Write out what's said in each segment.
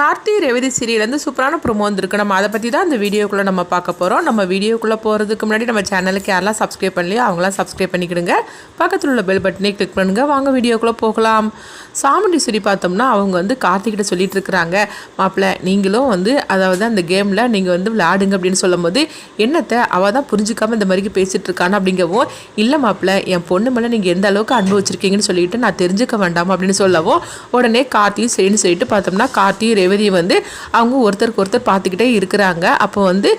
கார்த்தி ரேவதி சீரியலேருந்து சூப்பரான ப்ரோமோ வந்திருக்கு. நம்ம அதை பற்றி தான் அந்த வீடியோக்குள்ளே நம்ம பார்க்க போகிறோம் நம்ம வீடியோக்குள்ளே போகிறதுக்கு முன்னாடி நம்ம சேனலுக்கு யாரெல்லாம் சப்ஸ்கிரைப் பண்ணலையோ அவங்களாம் சப்ஸ்கிரைப் பண்ணிக்கிடுங்க. பக்கத்தில் உள்ள பெல் பட்டனே கிளிக் பண்ணுங்கள் வாங்க வீடியோக்குள்ளே போகலாம். சாமுண்டீஸ்வரி பார்த்தோம்னா அவங்க வந்து கார்த்திகிட்ட சொல்லிட்டு இருக்கிறாங்க. மாப்பிள்ளை நீங்களும் வந்து அதாவது அந்த கேமில் நீங்கள் வந்து விளையாடுங்க அப்படின்னு சொல்லும்போது என்னத்தை அவள் தான் புரிஞ்சுக்காம இந்த மாதிரி பேசிகிட்டு இருக்கான்னு அப்படிங்கவும் இல்லை மாப்பிள்ளை என் பொண்ணு மேலே நீங்கள் எந்த அளவுக்கு அனுபவிச்சிருக்கீங்கன்னு சொல்லிட்டு நான் தெரிஞ்சுக்க வேண்டாமா? அப்படின்னு சொல்லவும் உடனே கார்த்தியும் சரின்னு சொல்லிட்டு பார்த்தோம்னா கார்த்தியும் ரேவதி வந்து அவங்க ஒருத்தருக்கு ஒருத்தர் பார்த்துக்கிட்டே இருக்கிறாங்க. அப்போ வந்து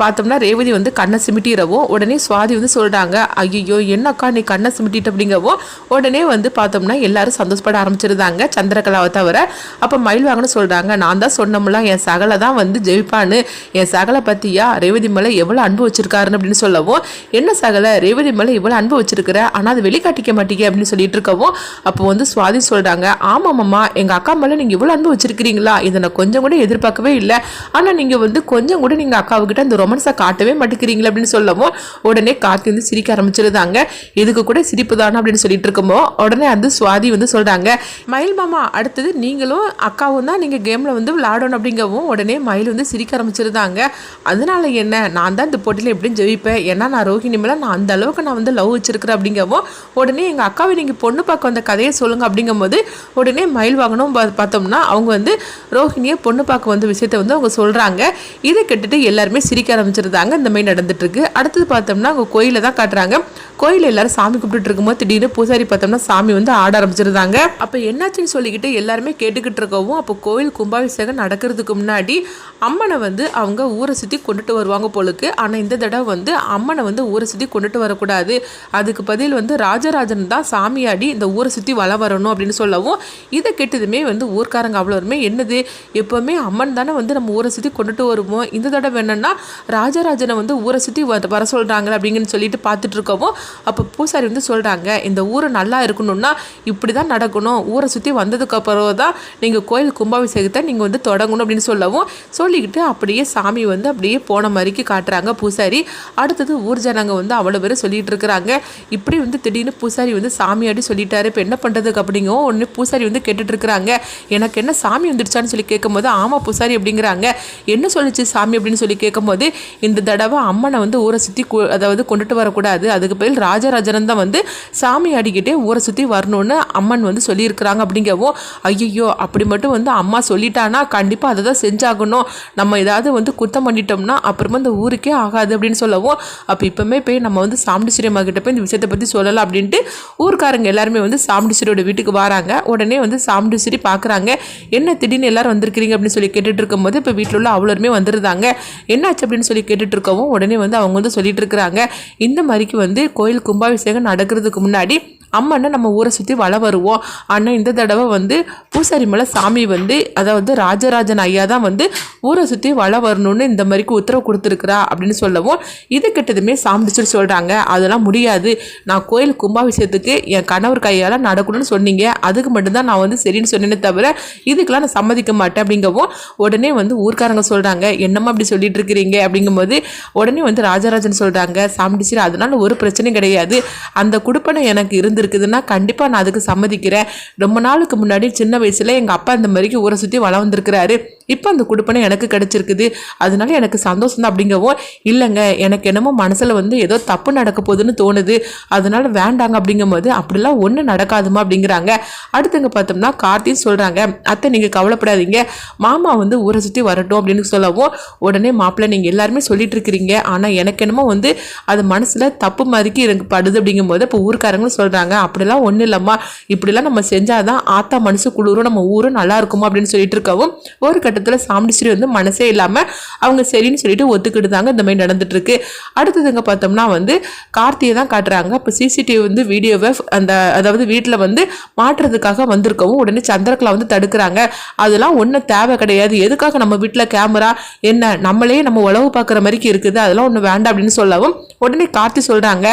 பார்த்தோம்னா ரேவதி வந்து கண்ணை சிமிட்டிடவும் உடனே சுவாதி வந்து சொல்கிறாங்க ஐயோ என்னக்கா நீ கண்ணை சிமிட்டிட்டு? அப்படிங்கவும் உடனே வந்து பார்த்தோம்னா எல்லாரும் சந்தோஷப்பட ஆரம்பிச்சிருந்தாங்க சந்திரகலாவை தவிர. அப்போ மயில் வாங்கன்னு சொல்கிறாங்க நான் தான் சொன்னோம்ல என் சகலை தான் வந்து ஜெயிப்பான்னு. என் சகலை பற்றியா ரேவதி மேலே எவ்வளோ அன்பு வச்சிருக்காருன்னு அப்படின்னு சொல்லவும் என்ன சகலை? ரேவதி மேலே இவ்வளோ அன்பு வச்சிருக்கிற? ஆனால் அது வெளிக்காட்டிக்க மாட்டீங்க அப்படின்னு சொல்லிட்டு இருக்கவும் அப்போ வந்து சுவாதி சொல்கிறாங்க ஆமாம்மாம்மா எங்கள் அக்கா மேலே நீங்கள் இவ்வளோ அன்பு வச்சிருக்கிறீங்களா? இதை நான் கொஞ்சம் கூட எதிர்பார்க்கவே இல்லை. ஆனால் நீங்கள் வந்து கொஞ்சம் கூட நீங்கள் அக்காவுக்கிட்ட அந்த ரொமான்ஸை காட்டவே மாட்டேங்கிறீங்களா அப்படின்னு சொல்லவும் உடனே கார்த்தி வந்து சிரிக்க ஆரம்பிச்சிருந்தாங்க. இதுக்கு கூட சிரிப்பு தானே அப்படின்னு சொல்லிட்டு இருக்கும்போது உடனே வந்து சுவாதி வந்து சொல்கிறாங்க மயில் மாமா அடுத்தது நீங்களும் அக்காவும் தான் நீங்கள் கேமில் வந்து விளையாடணும் அப்படிங்கவும் உடனே மயில் வந்து சிரிக்க ஆரம்பிச்சிருந்தாங்க. அதனால என்ன? நான் தான் இந்த போட்டியில் எப்படியும் ஜெயிப்பேன். ஏன்னா நான் ரோஹிணி மேலே நான் அந்த அளவுக்கு நான் வந்து லவ் வச்சிருக்கிறேன் அப்படிங்கவும் உடனே எங்கள் அக்காவை நீங்கள் பொண்ணு பார்க்க வந்த கதையை சொல்லுங்க அப்படிங்கும்போது உடனே மயில் வாங்கணும் பார்த்தோம்னா அவங்க வந்து ரோஹிணியை பொண்ணு பார்க்க வந்த விஷயத்தை வந்து அவங்க சொல்கிறாங்க இதை கெட்டுட்டு எல்லாருமே சிரிக்க ஆரம்பிச்சிருந்தாங்க. இந்த மாதிரி நடந்துட்டு இருக்கு. அடுத்தது பார்த்தோம்னா அவங்க கோயிலை தான் காட்டுறாங்க. கோயிலில் எல்லாரும் சாமி கும்பிட்டுட்டு இருக்கும்போது திடீர்னு பூசாரி பார்த்தோம்னா சாமி வந்து ஆட ஆரம்பிச்சிருந்தாங்க. அப்போ என்னாச்சுன்னு சொல்லிக்கிட்டு எல்லாருமே கேட்டுக்கிட்டு இருக்கவும் அப்போ கோயில் கும்பாபிஷேகம் நடக்கிறதுக்கு முன்னாடி அம்மனை வந்து அவங்க ஊரை சுற்றி கொண்டுட்டு வருவாங்க போலுக்கு. ஆனால் இந்த தடவை வந்து அம்மனை வந்து ஊரை சுற்றி கொண்டுட்டு வரக்கூடாது. அதுக்கு பதில் வந்து ராஜராஜன் தான் சாமியாடி இந்த ஊரை சுற்றி வள வரணும் அப்படின்னு சொல்லவும் இதை கெட்டதுமே வந்து ஊர்க்காரங்க அவ்வளோருமே என்னது? எப்போவுமே அம்மன் தானே வந்து நம்ம ஊரை சுற்றி கொண்டுட்டு வருவோம். இந்த தடவை என்னென்னா ராஜராஜனை வந்து ஊரை சுற்றி வர சொல்கிறாங்க அப்படிங்கன்னு சொல்லிட்டு பார்த்துட்டு இருக்கவும் அப்போ பூசாரி வந்து சொல்கிறாங்க இந்த ஊரை நல்லா இருக்கணும்னா இப்படி தான் நடக்கணும். ஊரை சுற்றி வந்ததுக்கப்புறம் தான் நீங்கள் கோயில் கும்பாபிஷேகத்தை நீங்கள் வந்து தொடங்கணும் அப்படின்னு சொல்லவும் சொல்லிக்கிட்டு அப்படியே சாமி வந்து அப்படியே போன மாதிரிக்கு காட்டுறாங்க பூசாரி. அடுத்தது ஊர் ஜனங்க வந்து அவ்வளோ பேர் சொல்லிகிட்டு இருக்கிறாங்க. இப்படி வந்து திடீர்னு பூசாரி வந்து சாமியாடி சொல்லிட்டாரு. இப்போ என்ன பண்ணுறதுக்கு அப்படிங்கவும் ஒன்று பூசாரி வந்து கேட்டுட்டு இருக்கிறாங்க. எனக்கு என்ன சாமி வந்துடுச்சான்னு சொல்லி கேட்கும்போது ஆமாம் பூசாரி அப்படிங்கிறாங்க. என்ன சொல்லிச்சு சாமி அப்படின்னு சொல்லி கேட்கும்போது இந்த தடவை அம்மனை வந்து ஊரை சுற்றி அதாவது கொண்டுட்டு வரக்கூடாது. அதுக்கு பதில் ராஜராஜன் தான் வந்து சாமி ஆடிக்கிட்டே ஊரை சுற்றி வரணும்னு அம்மன் வந்து சொல்லியிருக்கிறாங்க அப்படிங்கவும் ஐயோ அப்படி மட்டும் வந்து அம்மா சொல்லிட்டானா கண்டிப்பாக அதை தான் செஞ்சாகணும். நம்ம ஏதாவது வந்து குத்தம் பண்ணிட்டோம்னா அப்புறமா இந்த ஊருக்கே ஆகாது அப்படின்னு சொல்லவும் அப்போ இப்போமே போய் நம்ம வந்து சாமுண்டீஸ்வரி அம்மா கிட்ட போய் இந்த விஷயத்தை பற்றி சொல்லலாம் அப்படின்ட்டு ஊருக்காரங்க எல்லாருமே வந்து சாமுண்டீஸ்வரியோட வீட்டுக்கு வராங்க. உடனே வந்து சாமுண்டீஸ்வரி பார்க்குறாங்க என்ன திடீர்னு எல்லாரும் வந்திருக்கிறீங்க? அப்படின்னு சொல்லி கேட்டுட்டு இருக்கும்போது இப்போ வீட்டில் உள்ள அவ்வளோருமே வந்துருந்தாங்க. என்னாச்சு? அப்படின்னு சொல்லி கேட்டுட்டு இருக்கவும் உடனே வந்து அவங்க வந்து சொல்லிட்டு இருக்கிறாங்க. இந்த மாதிரிக்கு வந்து கோயில் கும்பாபிஷேகம் நடக்கிறதுக்கு முன்னாடி அம்மனை நம்ம ஊரை சுற்றி வள வருவோம் ஆனால் இந்த தடவை வந்து பூசாரி மலை சாமி வந்து அதாவது ராஜராஜன் ஐயா தான் வந்து ஊரை சுற்றி வள வரணும்னு இந்த மாதிரிக்கு உத்தரவு கொடுத்துருக்குறா அப்படின்னு சொல்லவும் இது கிட்டதுமே சாமிடிச்சுட்டு சொல்கிறாங்க அதெல்லாம் முடியாது. நான் கோயில் கும்பாபிஷேகத்துக்கு என் கணவர் கையால் நடக்கணும்னு சொன்னீங்க. அதுக்கு மட்டும்தான் நான் வந்து சரின்னு சொன்னேனே தவிர இதுக்கெல்லாம் நான் சம்மதிக்க மாட்டேன் அப்படிங்கவும் உடனே வந்து ஊர்க்காரங்க சொல்கிறாங்க என்னம்மா அப்படி சொல்லிட்டு இருக்கிறீங்க? அப்படிங்கும்போது உடனே வந்து ராஜராஜன் சொல்கிறாங்க சாமிடிச்சு அதனால ஒரு பிரச்சனையும் கிடையாது. அந்த குடுப்பனை எனக்கு இருந்திருக்குதுன்னா கண்டிப்பாக நான் அதுக்கு சம்மதிக்கிறேன். ரொம்ப நாளுக்கு முன்னாடி சின்ன வயசில் எங்கள் அப்பா இந்த மாதிரிக்கு ஊரை சுற்றி வளர்ந்துருக்கிறாரு. இப்போ அந்த குடுப்பனை எனக்கு கிடச்சிருக்குது. அதனால எனக்கு சந்தோஷம் தான் அப்படிங்கவும் இல்லைங்க எனக்கு என்னமோ மனசில் வந்து ஏதோ தப்பு நடக்க போகுதுன்னு தோணுது. அதனால வேண்டாங்க அப்படிங்கும்போது அப்படிலாம் ஒன்றும் நடக்காதுமா அப்படிங்கிறாங்க. அடுத்தங்க பார்த்தோம்னா கார்த்தின்னு சொல்கிறாங்க அத்தை நீங்கள் கவலைப்படாதீங்க. மாமா வந்து ஊரை சுற்றி வரட்டும் அப்படின்னு சொல்லவும் உடனே மாப்பிள்ளை நீங்கள் எல்லாருமே சொல்லிட்டு இருக்கிறீங்க. ஆனால் எனக்கு என்னமோ வந்து அது மனசில் தப்பு மாதிரிக்கு எனக்கு படுது அப்படிங்கும்போது இப்போ ஊருக்காரங்களும் சொல்கிறாங்க அப்படிலாம் ஒன்றும் இல்லைம்மா. இப்படிலாம் நம்ம செஞ்சால் தான் ஆத்தா மனசு குளிரும். நம்ம ஊரும் நல்லா இருக்குமா? அப்படின்னு சொல்லிட்டு இருக்கவும் ஒரு கட்ட கட்டத்தில் சாமுண்டீஸ்வரி வந்து மனசே இல்லாமல் அவங்க சரின்னு சொல்லிட்டு ஒத்துக்கிட்டு தாங்க இந்த மாதிரி நடந்துட்டு இருக்கு அடுத்ததுங்க பார்த்தோம்னா வந்து கார்த்தியை தான் காட்டுறாங்க. இப்போ சிசிடிவி வந்து வீடியோவை அந்த அதாவது வீட்டில் வந்து மாற்றுறதுக்காக வந்திருக்கவும் உடனே சந்திரகலா வந்து தடுக்கிறாங்க. அதெல்லாம் ஒன்றும் தேவை கிடையாது. எதுக்காக நம்ம வீட்டில் கேமரா? என்ன? நம்மளே நம்ம உழவு பார்க்குற மாதிரிக்கு இருக்குது. அதெல்லாம் ஒன்று வேண்டாம் அப்படின்னு சொல்லவும் உடனே கார்த்தி சொல்கிறாங்க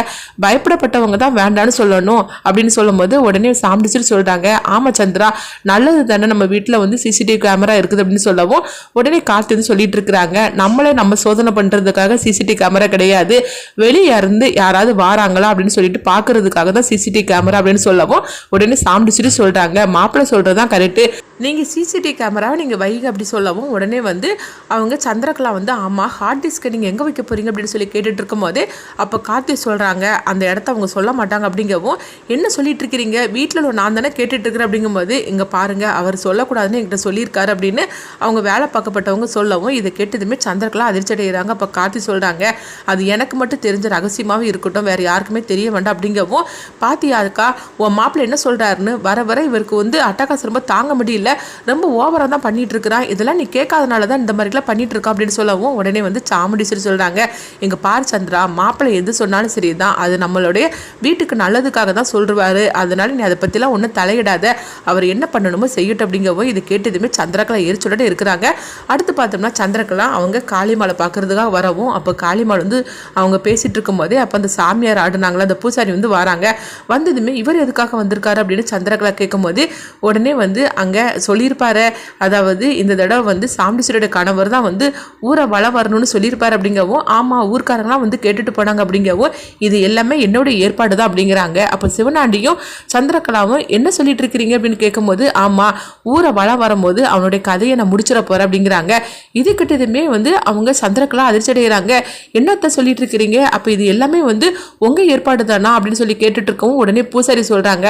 பயப்படப்பட்டவங்க தான் வேண்டான்னு சொல்லணும். அப்படின்னு சொல்லும்போது உடனே சாம்பிடிச்சிட்டு சொல்கிறாங்க ஆமாம் சந்திரா நல்லது தானே நம்ம வீட்டில் வந்து சிசிடிவி கேமரா இருக்குது அப்படின்னு சொல்லவும். உடனே கார்த்தி வந்து சொல்லிட்டு இருக்கிறாங்க நம்மளே நம்ம சோதனை பண்ணுறதுக்காக சிசிடிவி கேமரா கிடையாது. வெளியே இருந்து யாராவது வாராங்களா? அப்படின்னு சொல்லிட்டு பார்க்கறதுக்காக தான் சிசிடிவி கேமரா அப்படின்னு சொல்லவும் உடனே சாம்பிடிச்சிட்டு சொல்கிறாங்க மாப்பிள்ளை சொல்கிறது தான் கரெக்டு நீங்கள் சிசிடிவி கேமராவை நீங்கள் வைங்க. அப்படி சொல்லவும் உடனே வந்து அவங்க சந்திரகலா வந்து ஆமாம் ஹார்ட் டிஸ்க்கை நீங்கள் எங்கே வைக்க போகிறீங்க அப்படின்னு சொல்லி கேட்டுட்டு இருக்கும்போது அப்போ கார்த்தி சொல்கிறாங்க அந்த இடத்த அவங்க சொல்ல மாட்டாங்க அப்படிங்கவும் என்ன சொல்லிட்டு இருக்கிறீங்க? வீட்டில் நான் தானே கேட்டுட்ருக்கிறேன் அப்படிங்கும்போது இங்கே பாருங்கள் அவர் சொல்லக்கூடாதுன்னு என்கிட்ட சொல்லியிருக்காரு அப்படின்னு அவங்க வேலை பார்க்கப்பட்டவங்க சொல்லவும் இதை கேட்டதுமே சந்திரகலா அதிர்ச்சி அடைகிறாங்க அப்போ கார்த்தி சொல்கிறாங்க அது எனக்கு மட்டும் தெரிஞ்ச ரகசியமாகவே இருக்கட்டும் வேறு யாருக்குமே தெரிய வேண்டாம் அப்படிங்கவும் பாத்தியாக்கா உன் மாப்பிள்ளை என்ன சொல்கிறாருன்னு வர வர இவருக்கு வந்து அட்டகாசம் ரொம்ப தாங்க முடியல ரொம்ப ஓவராக தான் பண்ணிட்டு இருக்கிறான். இதெல்லாம் நீ கேட்காதனால தான் இந்த மாதிரிலாம் பண்ணிட்டு இருக்கான் அப்படின்னு சொல்லவும் உடனே வந்து சாமுண்டீஸ்வரி சொல்கிறாங்க எங்கள் பார் சந்திரா மாப்பிள்ளை எது சொன்னாலும் சரி தான் அது நம்மளுடைய வீட்டுக்கு நல்லதுக்காக தான் சொல்லுவார். அதனால் நீ அதை பற்றிலாம் ஒன்றும் தலையிடாத. அவர் என்ன பண்ணணுமோ செய்யட்டும் அப்படிங்கவும் இது கேட்டதுமே சந்திரகலா எரிச்சுடனே இருக்கிறாங்க. அடுத்து பார்த்தோம்னா சந்திரகலா அவங்க காளிமாலை பார்க்கறதுக்காக வரவும் அப்போ காளிமால் வந்து அவங்க பேசிகிட்டு இருக்கும்போதே அப்போ அந்த சாமியார் ஆடுனாங்களா அந்த பூசாரி வந்து வராங்க. வந்ததுமே இவர் எதுக்காக வந்திருக்காரு அப்படின்னு சந்திரகலா கேட்கும்போது உடனே வந்து அங்கே சொல்லியிருப்பாரு. அதாவது இந்த தடவை வந்து சாமிசூரியோட கணவர் தான் வந்து ஊரை வள வரணும்னு சொல்லியிருப்பாரு அப்படிங்கவும் ஆமாம் ஊர்க்காரங்களாம் வந்து கேட்டுட்டு போனாங்க அப்படிங்கவும் இது எல்லாமே என்னோட ஏற்பாடு தான் அப்படிங்கிறாங்க. அப்போ சிவனாண்டியும் சந்திரகலாவும் என்ன சொல்லிட்டு இருக்கிறீங்க அப்படின்னு கேட்கும்போது ஆமாம் ஊரை வள வரும்போது அவனுடைய கதையை நான் முடிச்சிட போகிறேன் அப்படிங்கிறாங்க. இது கிட்டதுமே வந்து அவங்க சந்திரகலா அதிர்ச்சி அடைகிறாங்க. என்னத்த சொல்லிட்டு இருக்கிறீங்க அப்போ இது எல்லாமே வந்து உங்கள் ஏற்பாடு தானா அப்படின்னு சொல்லி கேட்டுட்டு இருக்கவும் உடனே பூசாரி சொல்கிறாங்க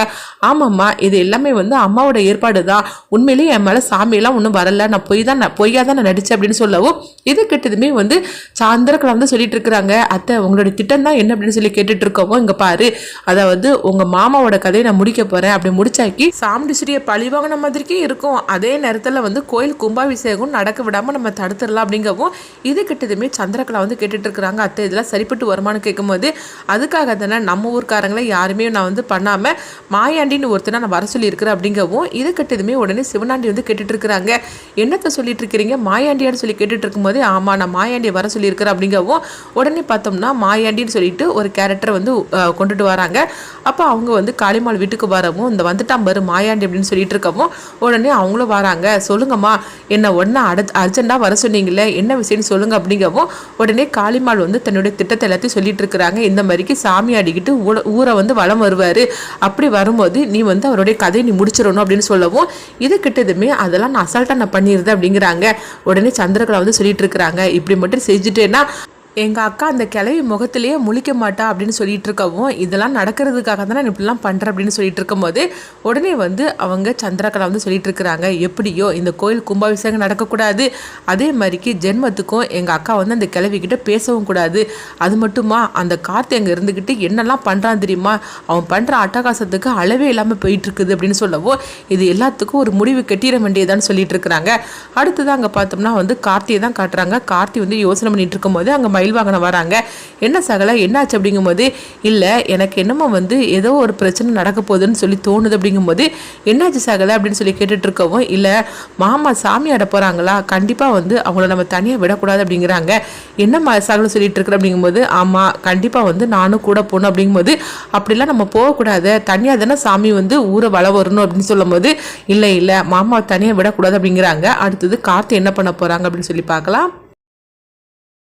ஆமாம்மா இது எல்லாமே வந்து அம்மாவோட ஏற்பாடு தான் உண்மையிலேயே என் மேலே சாமியெல்லாம் ஒன்றும் வரல. நான் பொய் தான் நான் பொய்யா தான் நான் நடித்தேன் அப்படின்னு சொல்லவும் இது கிட்டதுமே வந்து சந்திரகலா வந்து சொல்லிட்டு இருக்கிறாங்க அத்தை உங்களுடைய திட்டம் தான் என்ன அப்படின்னு சொல்லி கேட்டுட்டு இருக்கவும் இங்கே பாரு. அதாவது உங்கள் மாமாவோட கதையை நான் முடிக்க போகிறேன் அப்படி முடிச்சாக்கி சாமுண்டிஸ்வரியை பழிவாங்கின மாதிரிக்கே இருக்கும். அதே நேரத்தில் வந்து கோயில் கும்பாபிஷேகம் நடக்க விடாமல் நம்ம தடுத்துடலாம் அப்படிங்கவும் இது கிட்டதுமே சந்திரகலா வந்து கேட்டுட்டு இருக்கிறாங்க அத்தை இதெல்லாம் சரிப்பட்டு வருமானு கேட்கும்போது அதுக்காக தானே நம்ம ஊர்க்காரங்களை யாருமே நான் வந்து பண்ணாமல் மாயாண்டின்னு ஒருத்தனை நான் வர சொல்லியிருக்கிறேன் அப்படிங்கவும் இது கிட்டதுமே உடனே சிவனாண்டி வந்து கேட்டுட்டு இருக்கிறாங்க என்னத்தை சொல்லிட்டு இருக்கிறீங்க மாயாண்டியான்னு சொல்லி கேட்டுட்டு இருக்கும்போது ஆமாம் நான் மாயாண்டியை வர சொல்லியிருக்கிறேன் அப்படிங்கவும் உடனே பார்த்தோம்னா மாயாண்டின்னு சொல்லிட்டு ஒரு கேரக்டர் வந்து கொண்டுட்டு வராங்க. அப்போ அவங்க வந்து காளிமால் வீட்டுக்கு வரவும் இந்த வந்துட்டாம் பாரு மாயாண்டி அப்படின்னு சொல்லிட்டு இருக்கவும் உடனே அவங்களும் வராங்க. சொல்லுங்கம்மா என்ன உடனே அட அர்ஜென்ட்டாக வர சொன்னீங்களே என்ன விஷயம்னு சொல்லுங்க அப்படிங்கவும் உடனே காளிமால் வந்து தன்னுடைய திட்டத்தை எல்லாத்தையும் சொல்லிட்டு இருக்கிறாங்க. இந்த மாதிரிக்கு சாமி அடிக்கிட்டு ஊ ஊரை வந்து வலம் வருவார். அப்படி வரும்போது நீ வந்து அவருடைய கதையை நீ முடிச்சிடணும் அப்படின்னு சொல்லவும் இது கிட்டதுமே அதெல்லாம் நான் அசால்ட்டாக நான் பண்ணிடுது அப்படிங்கிறாங்க. உடனே சந்திரகலா வந்து சொல்லிட்டு இருக்கிறாங்க. இப்படி மட்டும் செஞ்சுட்டேன்னா எங்கள் அக்கா அந்த கிளவி முகத்திலேயே முழிக்க மாட்டா அப்படின்னு சொல்லிட்டு இருக்கவும் இதெல்லாம் நடக்கிறதுக்காக தான் நான் இப்படிலாம் பண்ணுறேன் அப்படின்னு சொல்லிட்டு இருக்கும்போது உடனே வந்து அவங்க சந்திரகலா வந்து சொல்லிட்டு இருக்கிறாங்க எப்படியோ இந்த கோயில் கும்பாபிஷேகம் நடக்கக்கூடாது. அதே மாதிரிக்கு ஜென்மத்துக்கும் எங்கள் அக்கா வந்து அந்த கிளவிக்கிட்ட பேசவும் கூடாது. அது மட்டுமா? அந்த கார்த்தி அங்கே இருந்துக்கிட்டு என்னெல்லாம் பண்ணுறான் தெரியுமா? அவன் பண்ணுற அட்டகாசத்துக்கு அளவே இல்லாமல் போயிட்டு இருக்குது அப்படின்னு சொல்லவும் இது எல்லாத்துக்கும் ஒரு முடிவு கட்டிட வேண்டியதான்னு சொல்லிட்டு இருக்கிறாங்க அடுத்தது அங்கே பார்த்தோம்னா வந்து கார்த்தியை தான் காட்டுறாங்க. கார்த்தி வந்து யோசனை பண்ணிட்டு இருக்கும்போது அங்கே மயில் வாகனம் வராங்க. என்ன சகல? என்னாச்சு அப்படிங்கும்போது இல்லை எனக்கு என்னமோ வந்து ஏதோ ஒரு பிரச்சனை நடக்க போகுதுன்னு சொல்லி தோணுது அப்படிங்கும்போது என்னாச்சு சகல? அப்படின்னு சொல்லி கேட்டுட்டு இருக்கவும் இல்லை மாமா சாமி ஆட போகிறாங்களா கண்டிப்பாக வந்து அவங்கள நம்ம தனியாக விடக்கூடாது அப்படிங்கிறாங்க. என்ன சகல சொல்லிட்டு இருக்கிற அப்படிங்கும்போது ஆமாம் கண்டிப்பாக வந்து நானும் கூட போகணும். அப்படிங்கும்போது அப்படிலாம் நம்ம போகக்கூடாது. தனியாக தானே சாமி வந்து ஊரை வள வரணும். அப்படின்னு சொல்லும்போது இல்லை இல்லை மாமா தனியாக விடக்கூடாது. அப்படிங்கிறாங்க. அடுத்தது கார்த்தி என்ன பண்ண போகிறாங்க அப்படின்னு சொல்லி பார்க்கலாம்.